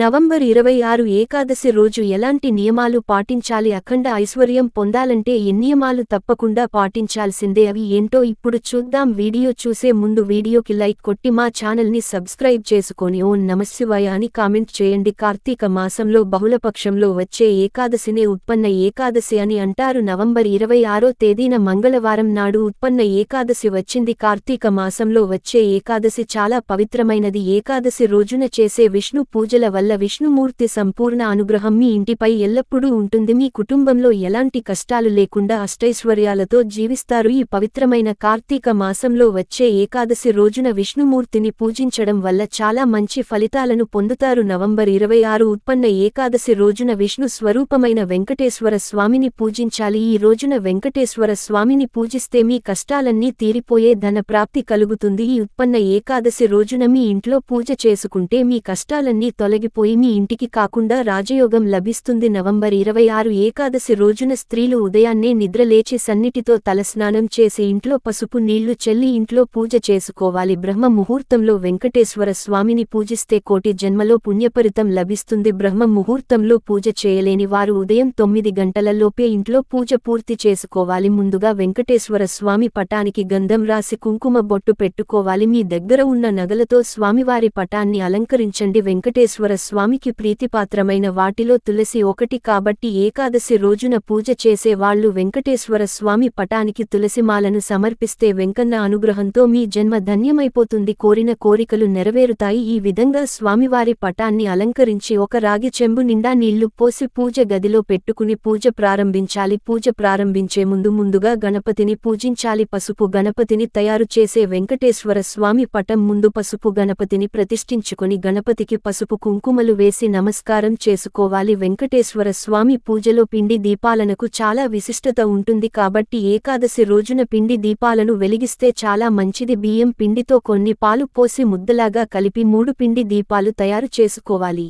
November ఇరవై ఆరు ఏకాదశి రోజు ఎలాంటి నియమాలు పాటించాలి? అఖండ ఐశ్వర్యం పొందాలంటే ఏ నియమాలు తప్పకుండా పాటించాల్సిందే. అవి ఏంటో ఇప్పుడు చూద్దాం. వీడియో చూసే ముందు వీడియోకి లైక్ కొట్టి మా ఛానల్ని సబ్స్క్రైబ్ చేసుకొని ఓం నమశివాయ అని కామెంట్ చేయండి. కార్తీక మాసంలో బహుళపక్షంలో వచ్చే ఏకాదశినే ఉత్పన్న ఏకాదశి అని అంటారు. నవంబర్ ఇరవై ఆరో తేదీన మంగళవారం నాడు ఉత్పన్న ఏకాదశి వచ్చింది. కార్తీక మాసంలో వచ్చే ఏకాదశి చాలా పవిత్రమైనది. ఏకాదశి రోజున చేసే విష్ణు పూజల వల్ల విష్ణుమూర్తి సంపూర్ణ అనుగ్రహం మీ ఇంటిపై ఎల్లప్పుడూ ఉంటుంది. మీ కుటుంబంలో ఎలాంటి కష్టాలు లేకుండా అష్టైశ్వర్యాలతో జీవిస్తారు. ఈ పవిత్రమైన కార్తీక మాసంలో వచ్చే ఏకాదశి రోజున విష్ణుమూర్తిని పూజించడం వల్ల చాలా మంచి ఫలితాలను పొందుతారు. నవంబర్ ఇరవై ఆరు ఉత్పన్న ఏకాదశి రోజున విష్ణు స్వరూపమైన వెంకటేశ్వర స్వామిని పూజించాలి. ఈ రోజున వెంకటేశ్వర స్వామిని పూజిస్తే మీ కష్టాలన్నీ తీరిపోయే ధన ప్రాప్తి కలుగుతుంది. ఈ ఉత్పన్న ఏకాదశి రోజున మీ ఇంట్లో పూజ చేసుకుంటే మీ కష్టాలన్నీ తొలగి పోయి మీ ఇంటికి కాకుండా రాజయోగం లభిస్తుంది. నవంబర్ ఇరవై ఆరు ఏకాదశి రోజున స్త్రీలు ఉదయాన్నే నిద్రలేచి సన్నిటితో తలస్నానం చేసి ఇంట్లో పసుపు నీళ్ళు చెల్లి ఇంట్లో పూజ చేసుకోవాలి. బ్రహ్మ ముహూర్తంలో వెంకటేశ్వర స్వామిని పూజిస్తే కోటి జన్మలో పుణ్యపరితం లభిస్తుంది. బ్రహ్మ ముహూర్తంలో పూజ చేయలేని వారు ఉదయం తొమ్మిది గంటలలోపే ఇంట్లో పూజ పూర్తి చేసుకోవాలి. ముందుగా వెంకటేశ్వర స్వామి పటానికి గంధం రాసి కుంకుమ బొట్టు పెట్టుకోవాలి. మీ దగ్గర ఉన్న నగలతో స్వామివారి పటాన్ని అలంకరించండి. వెంకటేశ్వర స్వామికి ప్రీతిపాత్రమైన వాటిలో తులసి ఒకటి కాబట్టి ఏకాదశి రోజున పూజ చేసేవాళ్ళు వెంకటేశ్వర స్వామి పటానికి తులసిమాలను సమర్పిస్తే వెంకన్న అనుగ్రహంతో మీ జన్మ ధన్యమైపోతుంది కోరిన కోరికలు నెరవేరుతాయి. ఈ విధంగా స్వామివారి పటాన్ని అలంకరించి ఒక రాగి చెంబు నిండా నీళ్ళు పోసి పూజ గదిలో పెట్టుకుని పూజ ప్రారంభించాలి. పూజ ప్రారంభించే ముందు ముందుగా గణపతిని పూజించాలి. పసుపు గణపతిని తయారు చేసే వెంకటేశ్వర స్వామి పటం ముందు పసుపు గణపతిని ప్రతిష్ఠించుకుని గణపతికి పసుపు కుంకుమలు వేసి నమస్కారం చేసుకోవాలి. వెంకటేశ్వర స్వామి పూజలో పిండి దీపాలనకు చాలా విశిష్టత ఉంటుంది కాబట్టి ఏకాదశి రోజున పిండి దీపాలను వెలిగిస్తే చాలా మంచిది. బియ్యం పిండితో కొన్ని పాలు పోసి ముద్దలాగా కలిపి మూడు పిండి దీపాలు తయారు చేసుకోవాలి.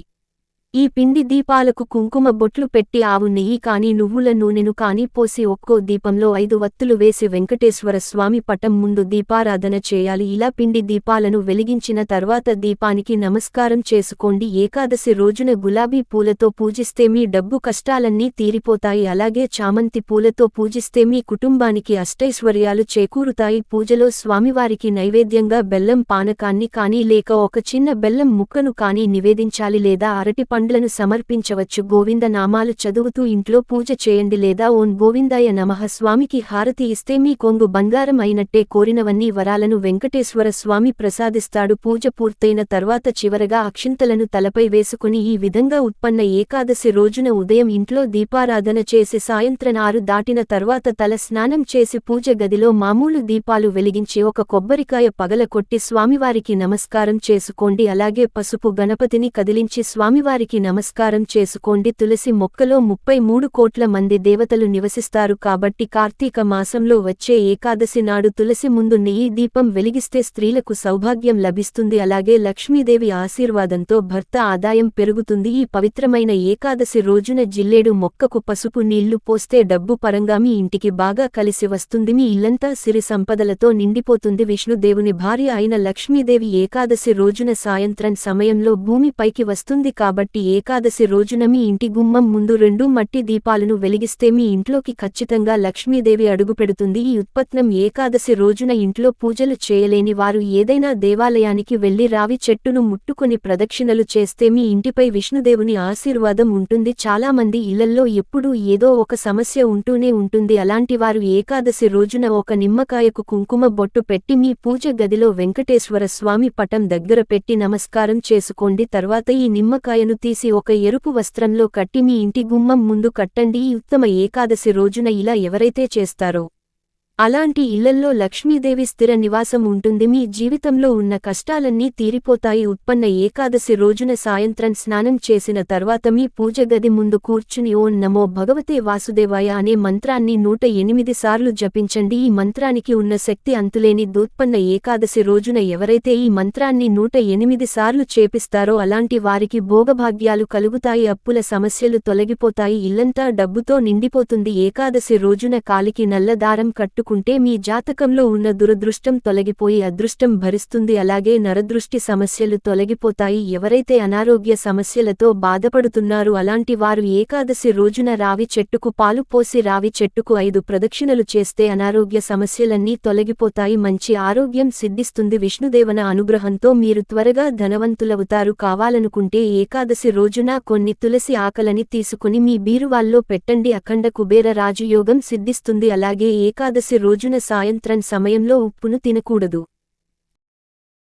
ఈ పిండి దీపాలకు కుంకుమ బొట్లు పెట్టి ఆవు నెయ్యి కాని నువ్వుల నూనెను కాని పోసి ఒక్కో దీపంలో ఐదు వత్తులు వేసి వెంకటేశ్వర స్వామి పటం ముందు దీపారాధన చేయాలి. ఇలా పిండి దీపాలను వెలిగించిన తర్వాత దీపానికి నమస్కారం చేసుకోండి. ఏకాదశి రోజున గులాబీ పూలతో పూజిస్తే మీ డబ్బు కష్టాలన్నీ తీరిపోతాయి. అలాగే చామంతి పూలతో పూజిస్తే మీ కుటుంబానికి అష్టైశ్వర్యాలు చేకూరుతాయి. పూజలో స్వామివారికి నైవేద్యంగా బెల్లం పానకాన్ని కానీ లేక ఒక చిన్న బెల్లం ముక్కను కానీ నివేదించాలి లేదా అరటి పండ్లను సమర్పించవచ్చు. గోవింద నామాలు చదువుతూ ఇంట్లో పూజ చేయండి లేదా ఓం గోవిందాయ నమః స్వామికి హారతి ఇస్తే మీ కొంగు బంగారం అయినట్టే కోరినవన్నీ వరాలను వెంకటేశ్వర స్వామి ప్రసాదిస్తాడు. పూజ పూర్తయిన తర్వాత చివరగా అక్షింతలను తలపై వేసుకుని ఈ విధంగా ఉత్పన్న ఏకాదశి రోజున ఉదయం ఇంట్లో దీపారాధన చేసి సాయంత్రం ఆరు దాటిన తర్వాత తల స్నానం చేసి పూజ గదిలో మామూలు దీపాలు వెలిగించి ఒక కొబ్బరికాయ పగలకొట్టి స్వామివారికి నమస్కారం చేసుకోండి. అలాగే పసుపు గణపతిని కదిలించి స్వామివారికి నమస్కారం చేసుకోండి. తులసి మొక్కలో ముప్పై మూడు కోట్ల మంది దేవతలు నివసిస్తారు. కాబట్టి కార్తీక మాసంలో వచ్చే ఏకాదశి నాడు తులసి ముందు నెయ్యి దీపం వెలిగిస్తే స్త్రీలకు సౌభాగ్యం లభిస్తుంది. అలాగే లక్ష్మీదేవి ఆశీర్వాదంతో భర్త ఆదాయం పెరుగుతుంది. ఈ పవిత్రమైన ఏకాదశి రోజున జిల్లేడు మొక్కకు పసుపు నీళ్ళు పోస్తే డబ్బు పరంగా మీ ఇంటికి బాగా కలిసి వస్తుంది. మీ ఇల్లంతా సిరి సంపదలతో నిండిపోతుంది. విష్ణుదేవుని భార్య అయిన లక్ష్మీదేవి ఏకాదశి రోజున సాయంత్రం సమయంలో భూమిపైకి వస్తుంది. కాబట్టి ఏకాదశి రోజున మీ ఇంటి గుమ్మం ముందు రెండు మట్టి దీపాలను వెలిగిస్తే మీ ఇంట్లోకి ఖచ్చితంగా లక్ష్మీదేవి అడుగుపెడుతుంది. ఈ ఉత్పత్నం ఏకాదశి రోజున ఇంట్లో పూజలు చేయలేని వారు ఏదైనా దేవాలయానికి వెళ్ళి రావి చెట్టును ముట్టుకొని ప్రదక్షిణలు చేస్తే మీ ఇంటిపై విష్ణుదేవుని ఆశీర్వాదం ఉంటుంది. చాలామంది ఇళ్ళల్లో ఎప్పుడూ ఏదో ఒక సమస్య ఉంటూనే ఉంటుంది. అలాంటివారు ఏకాదశి రోజున ఒక నిమ్మకాయకు కుంకుమ బొట్టు పెట్టి మీ పూజ గదిలో వెంకటేశ్వర స్వామి పటం దగ్గర పెట్టి నమస్కారం చేసుకోండి. తర్వాత ఈ నిమ్మకాయను తీసి ఒక ఎరుపు వస్త్రంలో కట్టి మీ ఇంటి గుమ్మం ముందు కట్టండి. ఉత్తమ ఏకాదశి రోజున ఇలా ఎవరైతే చేస్తారో అలాంటి ఇళ్ళల్లో లక్ష్మీదేవి స్థిర నివాసం ఉంటుంది. మీ జీవితంలో ఉన్న కష్టాలన్నీ తీరిపోతాయి. ఉత్పన్న ఏకాదశి రోజున సాయంత్రం స్నానం చేసిన తర్వాత మీ పూజ గది ముందు కూర్చుని ఓం నమో భగవతే వాసుదేవాయ అనే మంత్రాన్ని నూట ఎనిమిది సార్లు జపించండి. ఈ మంత్రానికి ఉన్న శక్తి అంతులేని దూత్పన్న ఏకాదశి రోజున ఎవరైతే ఈ మంత్రాన్ని నూట ఎనిమిది సార్లు చేపిస్తారో అలాంటి వారికి భోగభాగ్యాలు కలుగుతాయి. అప్పుల సమస్యలు తొలగిపోతాయి. ఇల్లంతా డబ్బుతో నిండిపోతుంది. ఏకాదశి రోజున కాలికి నల్లదారం కట్టుకు చేసుకుంటే మీ జాతకంలో ఉన్న దురదృష్టం తొలగిపోయి అదృష్టం భరిస్తుంది. అలాగే నరదృష్టి సమస్యలు తొలగిపోతాయి. ఎవరైతే అనారోగ్య సమస్యలతో బాధపడుతున్నారు అలాంటి వారు ఏకాదశి రోజున రావి చెట్టుకు పాలు పోసి రావి చెట్టుకు ఐదు ప్రదక్షిణలు చేస్తే అనారోగ్య సమస్యలన్నీ తొలగిపోతాయి. మంచి ఆరోగ్యం సిద్ధిస్తుంది. విష్ణుదేవన అనుగ్రహంతో మీరు త్వరగా ధనవంతులవుతారు. కావాలనుకుంటే ఏకాదశి రోజున కొన్ని తులసి ఆకలని తీసుకుని మీ బీరువాల్లో పెట్టండి. అఖండ కుబేర రాజయోగం సిద్ధిస్తుంది. అలాగే ఏకాదశి రోజున సాయంత్రం సమయంలో ఉప్పును తినకూడదు.